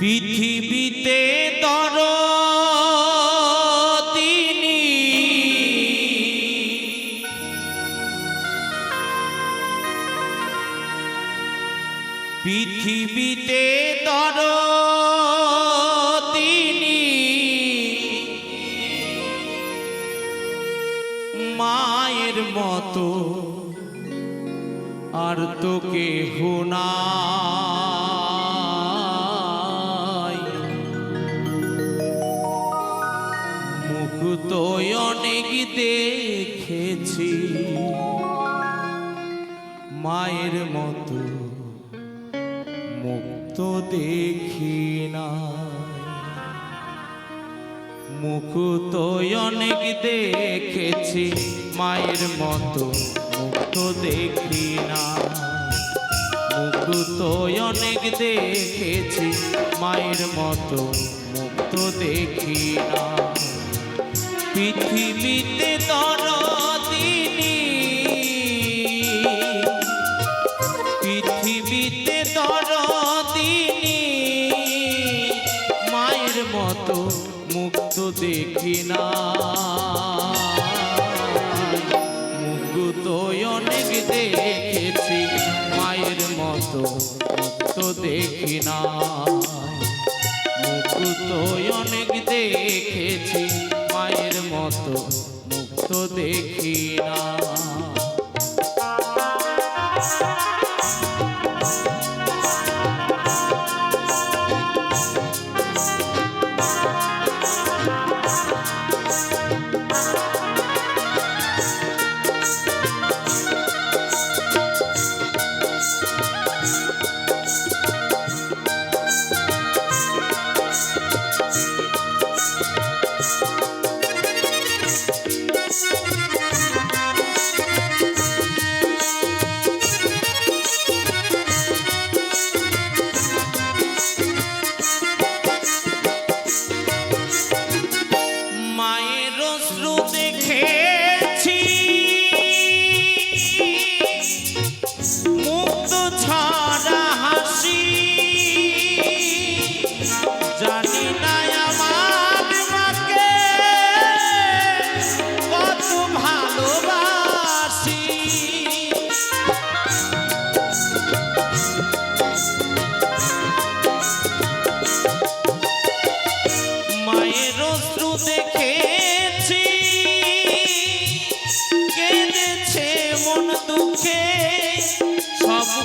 পৃথিবীতে তর তিনি পৃথিবীতে তর তিনি মায়ের মতো আর তো কেহ নাই দেখেছি মায়ের মতো মুখ তো দেখি নাই। মুখ তো অনেক দেখেছি, মায়ের মতো মুক্ত দেখি না মুখ তো অনেক দেখেছি, মায়ের মতো মুখ তো দেখি না পৃথিবীতে দরদিনী মতো মুক্ত দেখি না। মুখ তো অনেক দেখেছি, মায়ের মতো মুক্ত দেখি না। মুখ তো অনেক দেখেছি, মায়ের মতো মুক্ত দেখি না।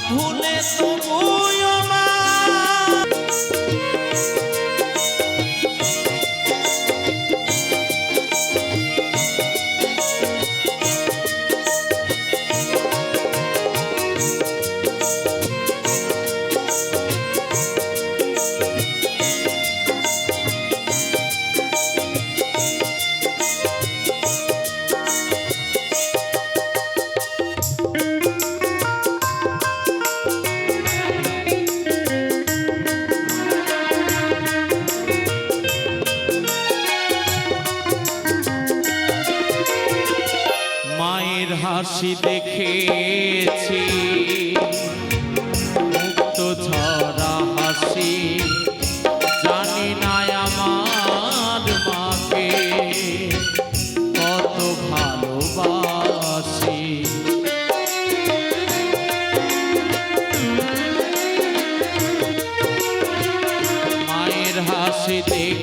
ভুলে তবুও হাসি দেখেছি। মুক্ত ঝরা হাসি জানি না আমার মাকে কত ভালোবাসি। মায়ের হাসি দেখেছি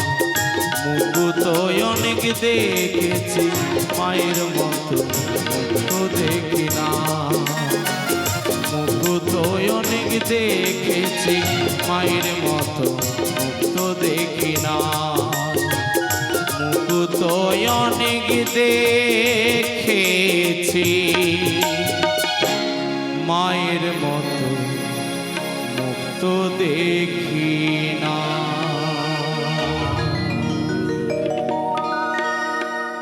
মুখ তো অনেক দেখেছি, মায়ের মতো মুক্ত দেখি না মুখ তো অনেক দেখেছি, মায়ের মতো মুক্ত দেখি না মুখ তো অনেক দেখেছি, মায়ের মতো মুক্ত তো দেখি না